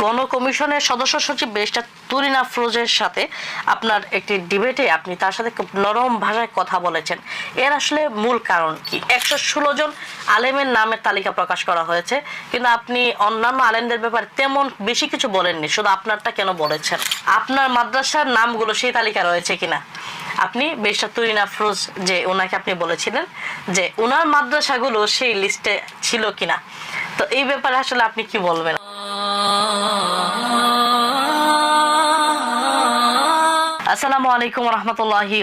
গণ কমিশনের সদস্য সচিব বেস্টার তুরিন আফরোজের সাথে আপনার একটি ডিবেটে আপনি তার সাথে খুব নরম ভাষায় কথা বলেছেন। এর আসলে মূল কারণ কি? একশো ষোলো জন আলেমের নামের তালিকা প্রকাশ করা হয়েছে, কিন্তু আপনি অন্যান্য আলেমদের ব্যাপারে তেমন বেশি কিছু বলেননি, শুধু আপনারটা কেন বলেছেন? আপনার মাদ্রাসার নামগুলো সেই তালিকা রয়েছে কিনা? আপনি বেশা তুরিন আফরোজ যে ওনাকে আপনি বলেছিলেন যে ওনার মাদ্রাসাগুলো সেই লিস্টে ছিল কিনা। তো এই ব্যাপারে আসলে আপনি কি বলবেন? আসসালামু আলাইকুম রহমতুল্লাহি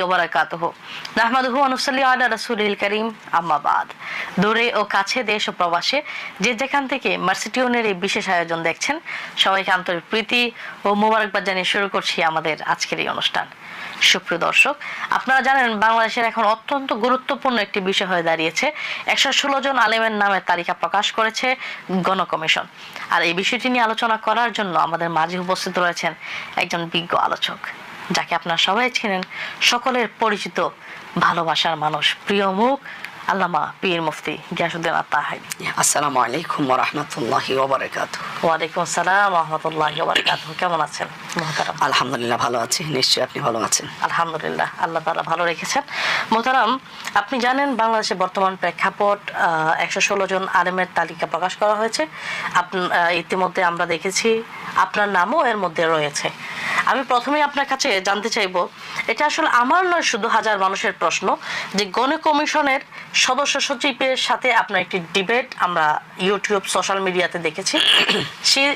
নাহমাদুহু আলা করিম, আম্মা বাদ। দূরে ও কাছে দেশ ও প্রবাসে যে যেখান থেকে মার্সিটিউনের এই বিশেষ আয়োজন দেখছেন, সবাইকে আন্তরিক প্রীতি ও মোবারকবাদ জানিয়ে শুরু করছি আমাদের আজকের এই অনুষ্ঠান। সুপ্রিয় দর্শক, আপনারা জানেন বাংলাদেশের এখন অত্যন্ত গুরুত্বপূর্ণ একটি বিষয় হয়ে দাঁড়িয়েছে। একশো ষোলো জন আলেমের নামে তালিকা প্রকাশ করেছে গণকমিশন আর এই বিষয়টি নিয়ে আলোচনা করার জন্য আমাদের মাঝে উপস্থিত রয়েছেন একজন বিজ্ঞ আলোচক, যাকে আপনারা সবাই ছিলেন সকলের পরিচিত, ভালোবাসার মানুষ, প্রিয় মুখ আল্লামা পীর মুফতি গিয়াসুদ্দিন আত্মাহাই আসসালামু আলাইকুম রহমতুল্লাহি ওবরাকাত ওয়ালাইকুম আসসালাম রহমতুল্লাহ বারকাতুহ। কেমন আছেন? মহতারাম। আলহামদুলিল্লাহ ভালো আছি নিশ্চয়ই আপনি ভালো আছেন। আলহামদুলিল্লাহ আল্লাহ তালা ভালো রেখেছেন। মোহতারাম আপনি জানেন বাংলাদেশের বর্তমান প্রেক্ষাপট একশো ষোলো জন আলেমের তালিকা প্রকাশ করা হয়েছে। ইতিমধ্যে আমরা দেখেছি আপনার নামও এর মধ্যে রয়েছে। আমি প্রথমেই আপনার কাছে জানতে চাইব এটা আসলে আমার নয় শুধু হাজার মানুষের প্রশ্ন যে গণ কমিশনের সদস্য সচিবের সাথে আপনার একটি ডিবেট আমরা ইউটিউব সোশ্যাল মিডিয়াতে দেখেছি। সেই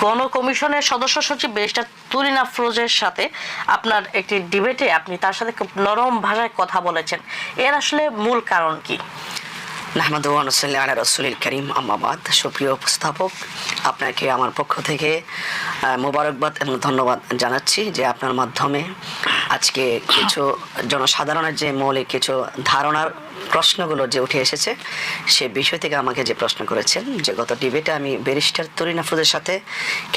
গণ কমিশনের সদস্য সচিব বেস্টার তুরিন ফ্রোজের সাথে আপনার একটি ডিবেটে আপনি তার সাথে খুব নরম ভাষায় কথা বলেছেন। এর আসলে মূল কারণ কি? নাহমাদ অনুসল্লি আলা রসুলিল করিম আম্মাবাদ সুপ্রিয় উপস্থাপক আপনাকে আমার পক্ষ থেকে মোবারকবাদ এবং ধন্যবাদ জানাচ্ছি যে আপনার মাধ্যমে আজকে কিছু জনসাধারণের যে মৌলিক কিছু ধারণার প্রশ্নগুলো যে উঠে এসেছে সে বিষয় থেকে আমাকে যে প্রশ্ন করেছেন যে গত ডিবেটে আমি ব্যারিস্টার তরিন আফরোজের সাথে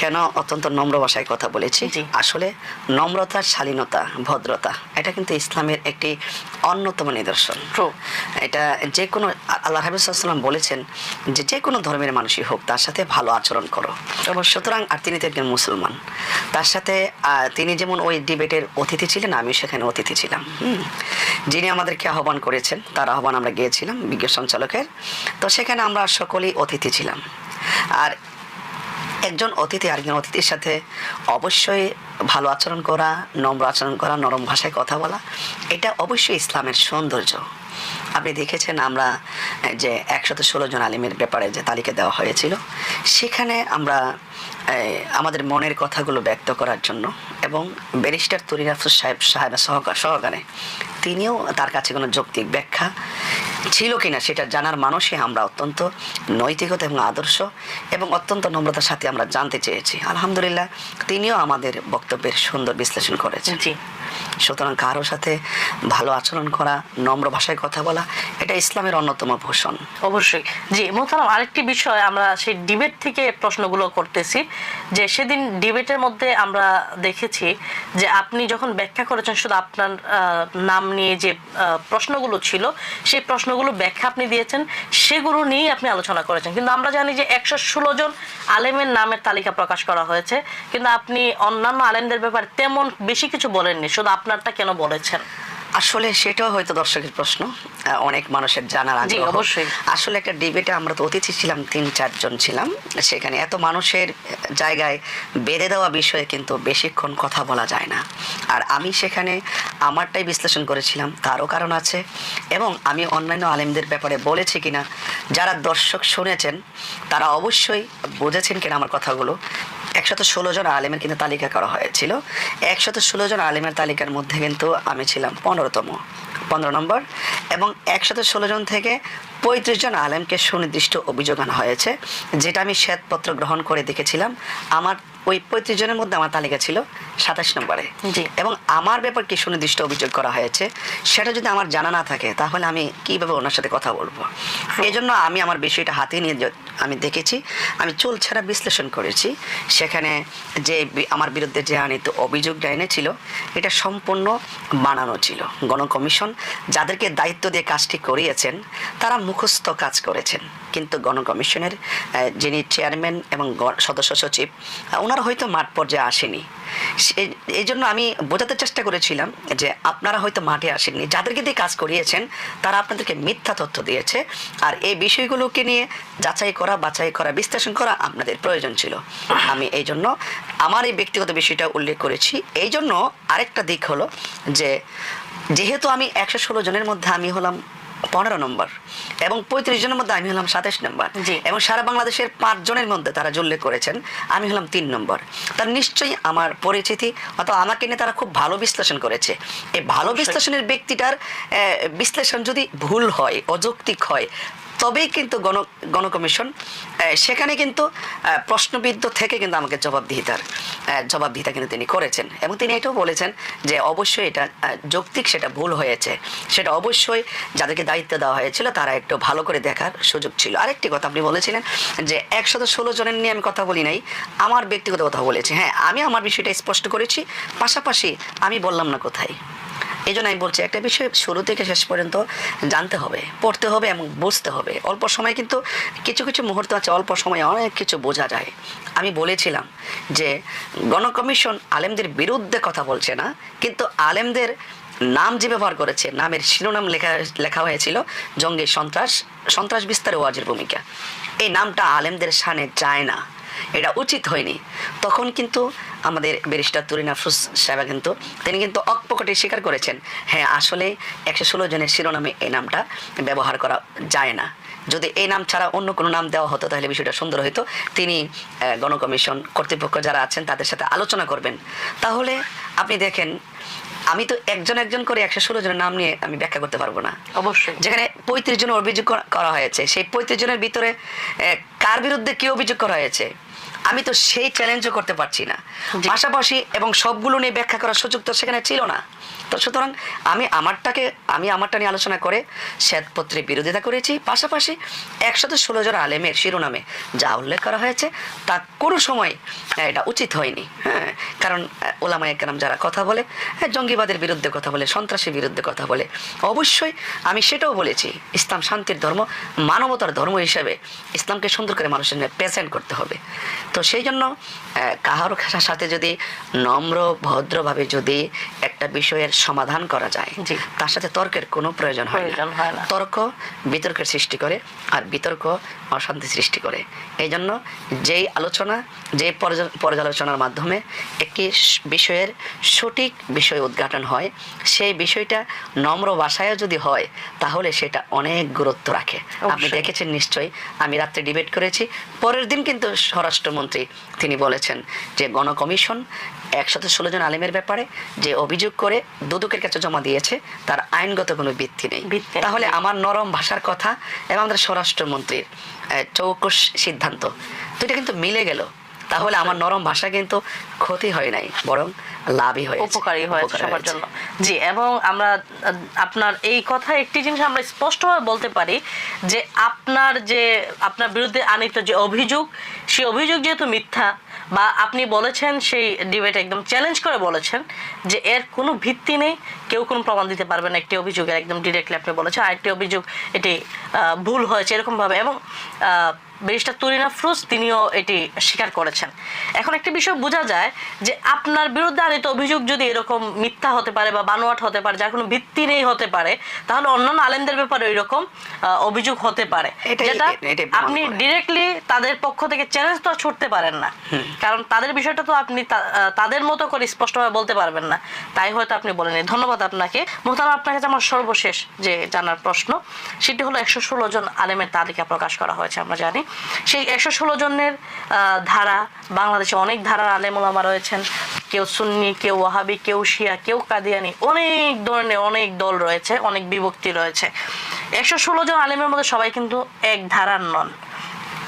কেন অত্যন্ত নম্র ভাষায় কথা বলেছি। আসলে নম্রতা শালীনতা ভদ্রতা এটা কিন্তু ইসলামের একটি অন্যতম নিদর্শন. এটা যে কোনো আল্লাহ হাবিবাম বলেছেন যে যে কোনো ধর্মের মানুষই হোক, তার সাথে ভালো আচরণ করো। সুতরাং, আর তিনি তো একজন মুসলমান। তার সাথে তিনি যেমন ওই ডিবেটের অতিথি ছিলেন আমি সেখানে অতিথি ছিলাম। যিনি আমাদেরকে আহ্বান করেছেন, তার আহ্বান আমরা গিয়েছিলাম বিজ্ঞ সঞ্চালকের। তো সেখানে আমরা সকলেই অতিথি ছিলাম। আর একজন অতিথি, আরেকজন অতিথির সাথে অবশ্যই ভালো আচরণ করা, নম্র আচরণ করা, নরম ভাষায় কথা বলা, এটা অবশ্যই ইসলামের সৌন্দর্য। আপনি দেখেছেন আমরা যে একশত ষোলো জন আলিমের ব্যাপারে যে তালিকা দেওয়া হয়েছিল, সেখানে আমরা আমাদের মনের কথাগুলো ব্যক্ত করার জন্য এবং ব্যারিস্টার তরিন আফসুস সাহেব, সাহেবের সহকার সহকারে তিনিও তার কাছে কোনো যৌক্তিক ব্যাখ্যা ছিল কিনা সেটা জানার মানুষই আমরা অত্যন্ত নৈতিকতা এবং আদর্শ এবং অত্যন্ত নম্রতার সাথে আমরা জানতে চেয়েছি। আলহামদুলিল্লাহ, তিনিও আমাদের বক্তব্যের সুন্দর বিশ্লেষণ করেছেন। সুতরাং কারোর সাথে ভালো আচরণ করা, নম্র ভাষায় কথা বলা, এটা ইসলামের অন্যতম ভূষণ। অবশ্যই। জি, মোহতারাম, আরেকটি বিষয় আমরা সেই ডিবেট থেকে প্রশ্নগুলো করতেছি, যে সেদিন ডিবেটের মধ্যে আমরা দেখেছি যে আপনি যখন ব্যাখ্যা করেছেন, শুধু আপনার নাম নিয়ে যে প্রশ্নগুলো ছিল, সেই প্রশ্নগুলো ব্যাখ্যা আপনি দিয়েছেন, সেগুলো নিয়েই আপনি আলোচনা করেছেন। কিন্তু আমরা জানি যে একশো ষোলো জন আলেমের নামের তালিকা প্রকাশ করা হয়েছে, কিন্তু আপনি অন্যান্য আলেমদের ব্যাপারে তেমন বেশি কিছু বলেননি। শুধু আপনারটা কেন বলেছেন? আসলে সেটাও হয়তো দর্শকের প্রশ্ন। অনেক মানুষের জানার আগ্রহ। অবশ্যই। আসলে একটা ডিবেটে আমরা তো অতিথি ছিলাম তিন চারজন ছিলাম। সেখানে এত মানুষের জায়গায় বেঁধে দেওয়া বিষয়ে কিন্তু বেশিক্ষণ কথা বলা যায় না। আর আমি সেখানে আমারটাই বিশ্লেষণ করেছিলাম তারও কারণ আছে। এবং আমি অন্যান্য আলেমদের ব্যাপারে বলেছি কিনা যারা দর্শক শুনেছেন তারা অবশ্যই বুঝেছেন কিনা আমার কথাগুলো। একশত ষোলো জন আলেমের কিন্তু তালিকা করা হয়েছিল। একশত ষোলো জন আলেমের তালিকার মধ্যে কিন্তু আমি ছিলাম পনেরোতম। পনেরো নম্বর। এবং একশত ষোলো জন থেকে পঁয়ত্রিশ জন আলেমকে সুনির্দিষ্ট অভিযোগ আনা হয়েছে, যেটা আমি শ্বেতপত্র গ্রহণ করে দেখেছিলাম। আমার ওই পঁয়ত্রিশ জনের মধ্যে আমার তালিকা ছিল সাতাশ নম্বরে। এবং আমার ব্যাপার কি সুনির্দিষ্ট অভিযোগ করা হয়েছে সেটা যদি আমার জানা না থাকে তাহলে আমি কীভাবে ওনার সাথে কথা বলব? এই জন্য আমি আমার বিষয়টা হাতে নিয়ে আমি দেখেছি আমি চুল ছাড়া বিশ্লেষণ করেছি। সেখানে যে আমার বিরুদ্ধে যে আনিত অভিযোগটা এনেছিল এটা সম্পূর্ণ বানানো ছিল। গণকমিশন যাদেরকে দায়িত্ব দিয়ে কাজটি করিয়েছেন তারা মুখস্থ কাজ করেছেন। কিন্তু গণকমিশনের যিনি চেয়ারম্যান এবং সদস্য সচিব ওনারা হয়তো মাঠ পর্যায়ে আসেনি। এই জন্য আমি বোঝাতে চেষ্টা করেছিলাম যে আপনারা হয়তো মাঠে আসেননি। যাদেরকে দিয়ে কাজ করিয়েছেন, তারা আপনাদেরকে মিথ্যা তথ্য দিয়েছে। আর এই বিষয়গুলোকে নিয়ে যাচাই করা, বাছাই করা, বিশ্লেষণ করা আপনাদের প্রয়োজন ছিল। আমি এই জন্য আমার এই ব্যক্তিগত বিষয়টা উল্লেখ করেছি। এই জন্য আরেকটা দিক হলো যে, যেহেতু আমি একশো ষোলো জনের মধ্যে আমি হলাম পনেরো নম্বর এবং পঁয়ত্রিশ জনের মধ্যে আমি হলাম সাতাশ নম্বর। জি। এবং সারা বাংলাদেশের পাঁচ জনের মধ্যে তারা উল্লেখ করেছেন আমি হলাম তিন নম্বর। তার নিশ্চয়ই আমার পরিচিতি অথবা আমাকে নিয়ে তারা খুব ভালো বিশ্লেষণ করেছে। এই ভালো বিশ্লেষণের ব্যক্তিটার আহ, বিশ্লেষণ যদি ভুল হয় অযৌক্তিক হয় তবেই কিন্তু গণ গণকমিশন সেখানে কিন্তু প্রশ্নবিদ্ধ থেকে কিন্তু আমাকে জবাবদিহিতার জবাবদিহিতা কিন্তু তিনি করেছেন। এবং তিনি এটাও বলেছেন যে অবশ্যই এটা যৌক্তিক সেটা ভুল হয়েছে। সেটা অবশ্যই যাদেরকে দায়িত্ব দেওয়া হয়েছিল তারা একটু ভালো করে দেখার সুযোগ ছিল। আরেকটি কথা আপনি বলেছিলেন যে একশত ষোলো জনের নিয়ে আমি কথা বলি নাই, আমার ব্যক্তিগত কথা বলেছি। হ্যাঁ আমি আমার বিষয়টা স্পষ্ট করেছি, পাশাপাশি আমি বললাম না কোথায়। এই জন্য আমি বলছি, একটা বিষয় শুরু থেকে শেষ পর্যন্ত জানতে হবে, পড়তে হবে এবং বুঝতে হবে। অল্প সময় কিন্তু কিছু কিছু মুহূর্ত আছে, অল্প সময়ে অনেক কিছু বোঝা যায়। আমি বলেছিলাম যে, গণকমিশন আলেমদের বিরুদ্ধে কথা বলছে না, কিন্তু আলেমদের নাম যে ব্যবহার করেছে, নামের শিরোনাম লেখা লেখা হয়েছিল জঙ্গি সন্ত্রাস সন্ত্রাস বিস্তারে ওয়াজের ভূমিকা। এই নামটা আলেমদের সানে যায় না। এটা উচিত হয়নি। তখন কিন্তু আমাদের ব্যারিস্টার তুরিন আফরুজ সাহেবা কিন্তু, তিনি কিন্তু অকপকটে স্বীকার করেছেন হ্যাঁ আসলে একশো ষোলো জনের শিরোনামে এই নামটা ব্যবহার করা যায় না। যদি এই নাম ছাড়া অন্য কোনো নাম দেওয়া হতো তাহলে বিষয়টা সুন্দর হতো তিনি গণকমিশন কর্তৃপক্ষ যারা আছেন তাদের সাথে আলোচনা করবেন। তাহলে আপনি দেখেন আমি তো একজন একজন করে একশো ষোলো জনের নাম নিয়ে আমি ব্যাখ্যা করতে পারব না। অবশ্যই। যেখানে পঁয়ত্রিশ জনের অভিযোগ করা- করা হয়েছে সেই পঁয়ত্রিশ জনের ভিতরে কার বিরুদ্ধে কি অভিযোগ করা হয়েছে? আমি তো সেই চ্যালেঞ্জও করতে পারছি না। পাশাপাশি এবং সবগুলো নিয়ে ব্যাখ্যা করার সুযোগ তো সেখানে ছিল না। তো সুতরাং আমি আমারটাকে আমি আমারটা নিয়ে আলোচনা করে শ্বেতপত্রের বিরোধিতা করেছি। পাশাপাশি একশত ষোলো জন আলেমের শিরোনামে যা উল্লেখ করা হয়েছে তা কোনো সময় এটা উচিত হয়নি হ্যাঁ। কারণ ওলামা একরাম যারা কথা বলে হ্যাঁ, জঙ্গিবাদের বিরুদ্ধে কথা বলে সন্ত্রাসের বিরুদ্ধে কথা বলে অবশ্যই আমি সেটাও বলেছি ইসলাম শান্তির ধর্ম মানবতার ধর্ম হিসেবে ইসলামকে সুন্দর করে মানুষের প্রেজেন্ট করতে হবে। তো সেই জন্য কাহারো সাথে যদি নম্র ভদ্রভাবে যদি একটা বিষয়ের সমাধান করা যায়। তার সাথে তর্কের কোনো প্রয়োজন হয় না। তর্ক বিতর্কের সৃষ্টি করে আর বিতর্ক অশান্তি সৃষ্টি করে এই জন্য যেই আলোচনা যে পর্যা- পর্যালোচনার মাধ্যমে একটি বিষয়ের সঠিক বিষয় উদ্ঘাটন হয় সেই বিষয়টা নম্র ভাষায় যদি হয় তাহলে সেটা অনেক গুরুত্ব রাখে আপনি দেখেছেন নিশ্চয়ই আমি রাত্রে ডিবেট করেছি পরের দিন কিন্তু স্বরাষ্ট্রমন্ত্রী তিনি বলেছেন যে গণকমিশন একসাথে ষোলো জন আলেমের ব্যাপারে যে অভিযোগ করে দুদকের কাছে জমা দিয়েছে তার আইনগত কোনো ভিত্তি নেই। তাহলে আমার নরম ভাষার কথা এবং আমাদের স্বরাষ্ট্রমন্ত্রীর চৌকস সিদ্ধান্ত তো এটা কিন্তু মিলে গেল। তাহলে আমার নরম ভাষা কিন্তু ক্ষতি হয় নাই বরং লাভই হয় উপকারী উপকার সবার জন্য। জি এবং আমরা আপনার এই কথা একটি জিনিস আমরা স্পষ্টভাবে বলতে পারি যে আপনার যে আপনার বিরুদ্ধে আনিত যে অভিযোগ সেই অভিযোগ যেহেতু মিথ্যা বা আপনি বলেছেন সেই ডিবেট একদম চ্যালেঞ্জ করে বলেছেন যে এর কোনো ভিত্তি নেই কেউ কোনো প্রমাণ দিতে পারবে না একটি অভিযোগের একদম ডিরেক্টলি আপনি বলেছেন আরেকটি অভিযোগ এটি ভুল হয়েছে এরকমভাবে। এবং আহ, ব্যারিস্টার তুরিনা ফ্রুজ তিনিও এটি স্বীকার করেছেন। এখন একটি বিষয় বোঝা যায় যে আপনার বিরুদ্ধে আনিত অভিযোগ যদি এরকম মিথ্যা হতে পারে বা বানোয়াট হতে পারে যার কোনো ভিত্তি নেই হতে পারে তাহলে অন্যান্য আলেমদের ব্যাপারে এরকম অভিযোগ হতে পারে। যেটা আপনি ডিরেক্টলি তাদের পক্ষ থেকে চ্যালেঞ্জ তো ছুটতে পারেন না। কারণ তাদের বিষয়টা তো আপনি তাদের মতো করে স্পষ্টভাবে বলতে পারবেন না। তাই হয়তো আপনি বলেন ধন্যবাদ আপনাকে। মোহতারাম আপনার কাছে আমার সর্বশেষ যে জানার প্রশ্ন সেটি হলো একশো ষোলো জন আলেমের তালিকা প্রকাশ করা হয়েছে আমরা জানি। সেই একশো ষোলো জনের ধারা, বাংলাদেশে অনেক ধারার আলেম ওলামা রয়েছেন। কেউ সুন্নি, কেউ ওয়াহাবি, কেউ শিয়া, কেউ কাদিয়ানি, অনেক ধরনের অনেক দল রয়েছে, অনেক বিভক্তি রয়েছে। একশো ষোলো জন আলেমের মধ্যে সবাই কিন্তু এক ধারার নন।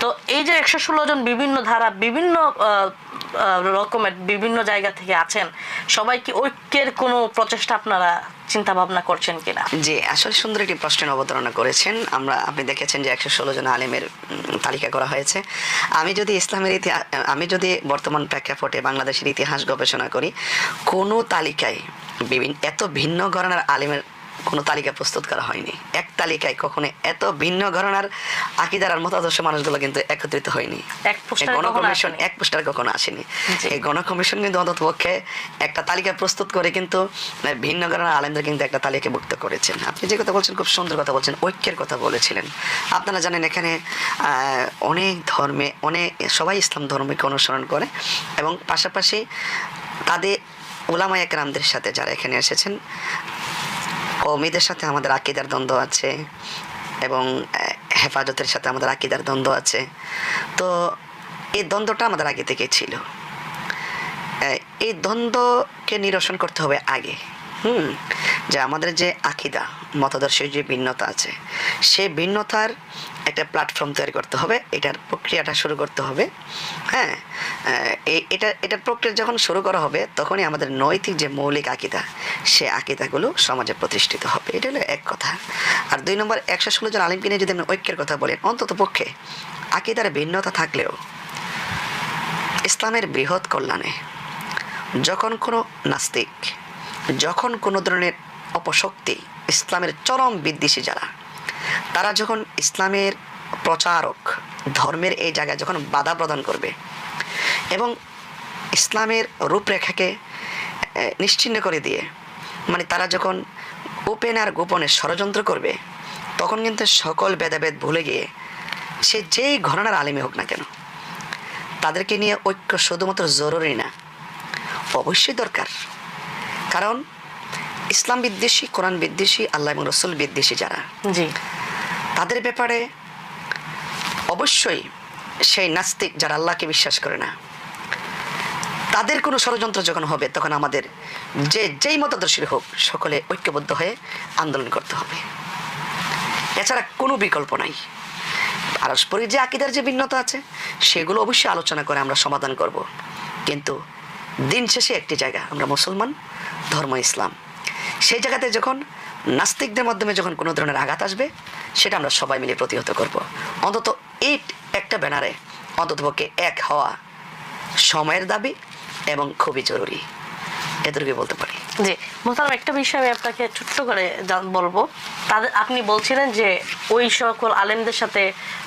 তো এই যে একশো ষোলো জন বিভিন্ন ধারা, বিভিন্ন রকমের বিভিন্ন জায়গা থেকে আছেন। সবাই কি ঐক্যের কোনো প্রচেষ্টা আপনারা চিন্তা ভাবনা করছেন কিনা? জি, আসলে সুন্দর একটি প্রশ্নের অবতারণা করেছেন। আমরা, আপনি দেখেছেন যে একশো ষোলো জন আলেমের তালিকা করা হয়েছে। আমি যদি ইসলামের ইতিহাস আমি যদি বর্তমান প্রেক্ষাপটে বাংলাদেশের ইতিহাস গবেষণা করি, কোনো তালিকায় বিভিন্ন এত ভিন্ন ঘরানার আলেমের কোনো তালিকা প্রস্তুত করা হয়নি। এক তালিকায় কখনো এত ভিন্ন ঘটনার আকিদার আর মতাদর্শ মানুষগুলো কিন্তু একত্রিত হয়নি। এক পোস্টারে এই গণ কখনো কমিশন আসেনি। এক পোস্টার কখনো আসেনি। এই গণকমিশন কিন্তু অন্তত পক্ষে একটা তালিকা প্রস্তুত করে কিন্তু ভিন্ন ঘটনার আলেমদের কিন্তু একটা তালিকাভুক্ত করেছেন। আপনি যে কথা বলছেন খুব সুন্দর কথা বলছেন ঐক্যের কথা বলেছিলেন। আপনারা জানেন এখানে অনেক ধর্মে অনেক সবাই ইসলাম ধর্মকে অনুসরণ করে এবং পাশাপাশি তাদের ওলামা একরামদের সাথে যারা এখানে এসেছেন কৌমিদের সাথে আমাদের আকিদার দ্বন্দ্ব আছে এবং হেফাজতের সাথে আমাদের আকিদার দ্বন্দ্ব আছে। তো এই দ্বন্দ্বটা আমাদের আগে থেকে ছিল। এই দ্বন্দ্বকে নিরসন করতে হবে আগে। হুম। যে আমাদের যে আকিদা, মতাদর্শের যে ভিন্নতা আছে সেই ভিন্নতার একটা প্ল্যাটফর্ম তৈরি করতে হবে, এটার প্রক্রিয়াটা শুরু করতে হবে। হ্যাঁ এটা এটার প্রক্রিয়া যখন শুরু করা হবে, তখনই আমাদের নৈতিক যে মৌলিক আকিদা, সে আকিদাগুলো সমাজে প্রতিষ্ঠিত হবে। এটা হলো এক কথা। আর দুই নম্বর, একশো ষোলো জন আলিমকে নিয়ে যদি আপনি ঐক্যের কথা বলেন অন্তত পক্ষে আকিদার ভিন্নতা থাকলেও ইসলামের বৃহৎ কল্যাণে যখন কোনো নাস্তিক যখন কোনো ধরনের অপশক্তি ইসলামের চরম বিদ্বেষী যারা তারা যখন ইসলামের প্রচারক ধর্মের এই জায়গায় যখন বাধা প্রদান করবে এবং ইসলামের রূপরেখাকে এ, নিশ্চিহ্ন করে দিয়ে মানে তারা যখন ওপেন আর গোপনে ষড়যন্ত্র করবে তখন কিন্তু সকল ভেদাভেদ ভুলে গিয়ে সে যেই ঘটনার আলিমে হোক না কেন তাদেরকে নিয়ে ঐক্য শুধুমাত্র জরুরি না অবশ্যই দরকার। কারণ ইসলাম বিদ্বেষী কোরআন বিদ্বেষী আল্লাহ এবং রসুল বিদ্বেষী যারা। জি। তাদের ব্যাপারে অবশ্যই সেই নাস্তিক যারা আল্লাহকে বিশ্বাস করে না তাদের কোনো ষড়যন্ত্র যখন হবে তখন আমাদের যে যেই মতাদর্শীর হোক সকলে ঐক্যবদ্ধ হয়ে আন্দোলন করতে হবে। এছাড়া কোনো বিকল্প নাই। পারস্পরিক যে আকিদার যে ভিন্নতা আছে সেগুলো অবশ্যই আলোচনা করে আমরা সমাধান করব। কিন্তু দিন শেষে একটি জায়গা, আমরা মুসলমান, ধর্ম, ইসলাম। সেই জায়গাতে যখন নাস্তিকদের মাধ্যমে যখন কোনো ধরনের আঘাত আসবে, সেটা আমরা সবাই মিলে প্রতিহত করব। অন্তত এই একটা ব্যানারে অন্ততপক্ষে এক হওয়া সময়ের দাবি এবং খুবই জরুরি। এদেরকে বলতে পারি। জি মোহতারাম একটা বিষয় আমি আপনাকে ছোট্ট করে বলব। তাদের আপনি বলছিলেন যে ওই সকল আলেমদের সাথে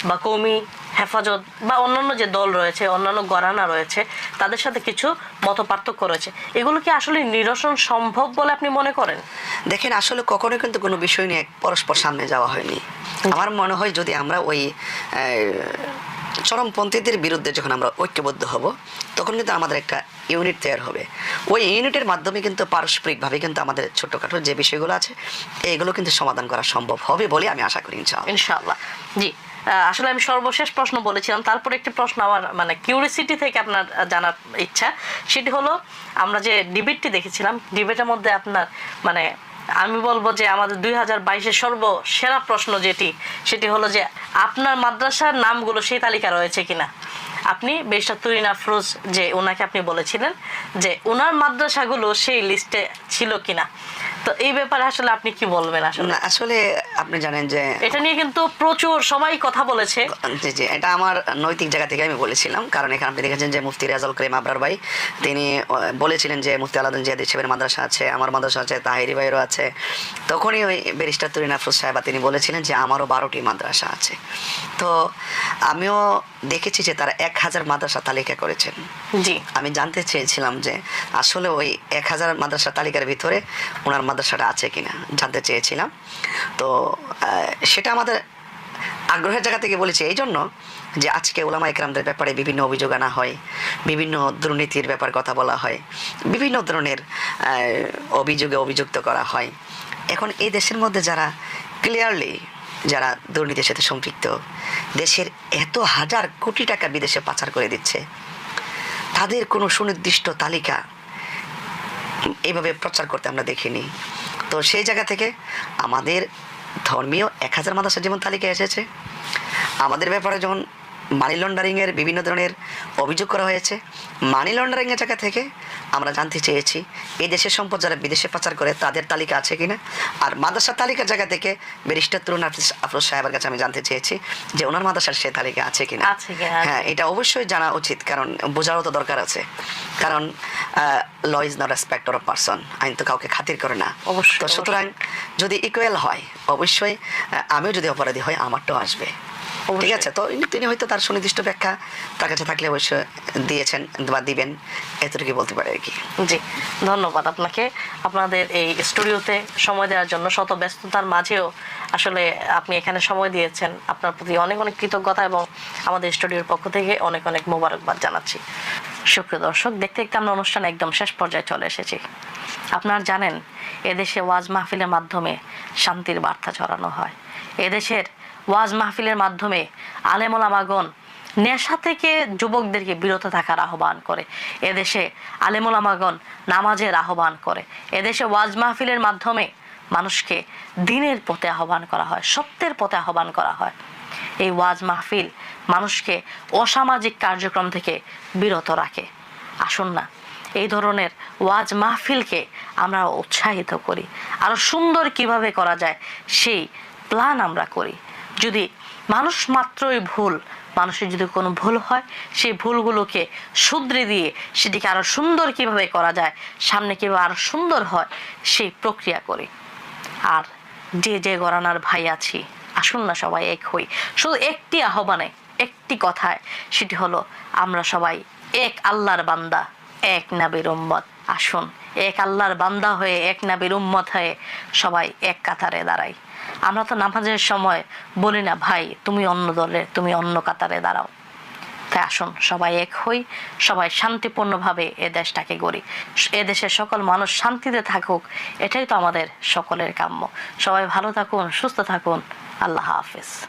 বা কৌমি হেফাজত বা অন্যান্য যে দল রয়েছে অন্যান্য গরানা রয়েছে তাদের সাথে কিছু মত পার্থক্য রয়েছে। এগুলো কি আসলে নিরসন সম্ভব বলে আপনি মনে করেন? দেখেন আসলে কখনো কিন্তু কোনো বিষয় নিয়ে পরস্পর সামনে যাওয়া হয়নি। আমার মনে হয় যদি আমরা ওই চরমপন্থীদের বিরুদ্ধে যখন আমরা ঐক্যবদ্ধ হব তখন কিন্তু আমাদের একটা ইউনিট তৈরি হবে। ওই ইউনিটের মাধ্যমে কিন্তু পারস্পরিকভাবে কিন্তু আমাদের ছোটখাটো যে বিষয়গুলো আছে এইগুলো কিন্তু সমাধান করা সম্ভব হবে বলে আমি আশা করি ইনশাআল্লাহ। ইনশাআল্লাহ। জি আসলে আমি সর্বশেষ প্রশ্ন বলেছিলাম, তারপরে একটি প্রশ্ন আমার মানে কিউরিসিটি থেকে আপনার জানার ইচ্ছা। সেটি হলো, আমরা যে ডিবেটটি দেখেছিলাম ডিবেটের মধ্যে আপনার মানে আমি বলব যে আমাদের দুই হাজার বাইশের সর্বসেরা প্রশ্ন যেটি, সেটি হলো যে আপনার মাদ্রাসার নামগুলো সেই তালিকা রয়েছে কিনা? আপনি বেশা তুরিন আফরোজ যে ওনাকে আপনি বলেছিলেন যে ওনার মাদ্রাসাগুলো সেই লিস্টে ছিল কিনা। তো এই ব্যাপারে আসলে আপনি কি বলবেন আসলে? আসলে আপনি জানেন যে এটা নিয়ে কিন্তু প্রচুর সবাই কথা বলেছে। জি জি এটা আমার নৈতিক জায়গা থেকে আমি বলেছিলাম। কারণ এখানে আপনি দেখেছেন যে মুফতি রেজাল করিম আবরার ভাই তিনি বলেছিলেন যে মুফতি আলাদিন জিয়াদ সাহেবের মাদ্রাসা আছে আমার মাদ্রাসা আছে তাহিরি ভাইয়েরও আছে। তখনই ওই ব্যারিস্টার তুরিন আফরোজ সাহেবা তিনি বলেছিলেন যে আমারও বারোটি মাদ্রাসা আছে। তো আমিও দেখেছি যে তারা এক হাজার মাদ্রাসা তালিকা করেছেন। জি। আমি জানতে চেয়েছিলাম যে আসলে ওই এক হাজার মাদ্রাসা তালিকার ভিতরে ওনার মাদ্রাসাটা আছে কিনা জানতে চেয়েছিলাম। তো সেটা আমাদের আগ্রহের জায়গা থেকে বলেছি এই জন্য যে আজকে ওলামা একরামদের ব্যাপারে বিভিন্ন অভিযোগ আনা হয় বিভিন্ন দুর্নীতির ব্যাপার কথা বলা হয় বিভিন্ন ধরনের অভিযোগে অভিযুক্ত করা হয়। এখন এই দেশের মধ্যে যারা ক্লিয়ারলি যারা দুর্নীতির সাথে সম্পৃক্ত, দেশের এত হাজার কোটি টাকা বিদেশে পাচার করে দিচ্ছে, তাদের কোনো সুনির্দিষ্ট তালিকা এইভাবে প্রচার করতে আমরা দেখিনি। তো সেই জায়গা থেকে আমাদের ধর্মীয় এক হাজার মাদ্রাসা যেমন তালিকা এসেছে, আমাদের ব্যাপারে যখন মানি লন্ডারিংয়ের বিভিন্ন ধরনের অভিযোগ করা হয়েছে। মানি লন্ডারিংয়ের জায়গা থেকে আমরা জানতে চেয়েছি এই দেশের সম্পদ যারা বিদেশে পাচার করে তাদের তালিকা আছে কিনা? আর মাদ্রাসার তালিকার জায়গা থেকে ব্যারিস্টার তরুণ আফিস আফরোজ সাহেবের কাছে আমি জানতে চেয়েছি যে ওনার মাদ্রাসার সে তালিকা আছে আছে কিনা, হ্যাঁ এটা অবশ্যই জানা উচিত কারণ বোঝারও তো দরকার আছে। কারণ law is not respect of person আইন তো কাউকে খাতির করে না। অবশ্যই, তো সুতরাং যদি ইকুয়াল হয় অবশ্যই আমিও যদি অপরাধী হয় আমারটাও আসবে। ঠিক আছে তো তিনি হয়তো তার সুনির্দিষ্ট ব্যাখ্যা তার কাছে থাকলে অবশ্যই দিয়েছেন বা দিবেন। এতটুকু বলতে পারে আর কি। জি ধন্যবাদ আপনাকে। আপনাদের এই স্টুডিওতে সময় দেওয়ার জন্য শত ব্যস্ততার মাঝেও আসলে আপনি এখানে সময় দিয়েছেন। আপনার প্রতি অনেক অনেক কৃতজ্ঞতা এবং আমাদের স্টুডিওর পক্ষ থেকে অনেক অনেক মোবারকবাদ জানাচ্ছি। সুপ্রিয় দর্শক দেখতে দেখতে আমরা অনুষ্ঠান একদম শেষ পর্যায়ে চলে এসেছি। আপনারা জানেন এদেশে ওয়াজ মাহফিলের মাধ্যমে শান্তির বার্তা ছড়ানো হয়। এদেশের ওয়াজ মাহফিলের মাধ্যমে আলেমোলামাগণ নেশা থেকে যুবকদেরকে বিরত থাকার আহ্বান করে। এদেশে আলেমোলামাগণ নামাজের আহ্বান করে। এদেশে ওয়াজ মাহফিলের মাধ্যমে মানুষকে দিনের পথে আহ্বান করা হয়, সত্যের পথে আহ্বান করা হয়। এই ওয়াজ মাহফিল মানুষকে অসামাজিক কার্যক্রম থেকে বিরত রাখে। আসুন না, এই ধরনের ওয়াজ মাহফিলকে আমরা উৎসাহিত করি। আরও সুন্দর কীভাবে করা যায় সেই প্ল্যান আমরা করি। যদি মানুষ মাত্রই ভুল, মানুষের যদি কোনো ভুল হয়, সেই ভুলগুলোকে শুধরে দিয়ে সেটিকে আরও সুন্দর কীভাবে করা যায়, সামনে কীভাবে আরও সুন্দর হয়, সেই প্রক্রিয়া করি। আর যে যে গরানার ভাই আছি, আসুন না সবাই এক হই। শুধু একটি আহ্বানে, একটি কথায়, সেটি হলো আমরা সবাই এক আল্লাহর বান্দা, এক নাবির উম্মত। আসুন, এক আল্লাহর বান্দা হয়ে, এক নাবির উম্মত হয়ে সবাই এক কাতারে দাঁড়াই। আমরা তো নামাজের সময় বলি না, ভাই, তুমি অন্য দলে, তুমি অন্য কাতারে দাঁড়াও। তাই আসুন, সবাই এক হই, সবাই শান্তিপূর্ণভাবে এ দেশটাকে গড়ি। এ দেশের সকল মানুষ শান্তিতে থাকুক, এটাই তো আমাদের সকলের কাম্য। সবাই ভালো থাকুন, সুস্থ থাকুন। আল্লাহ হাফেজ।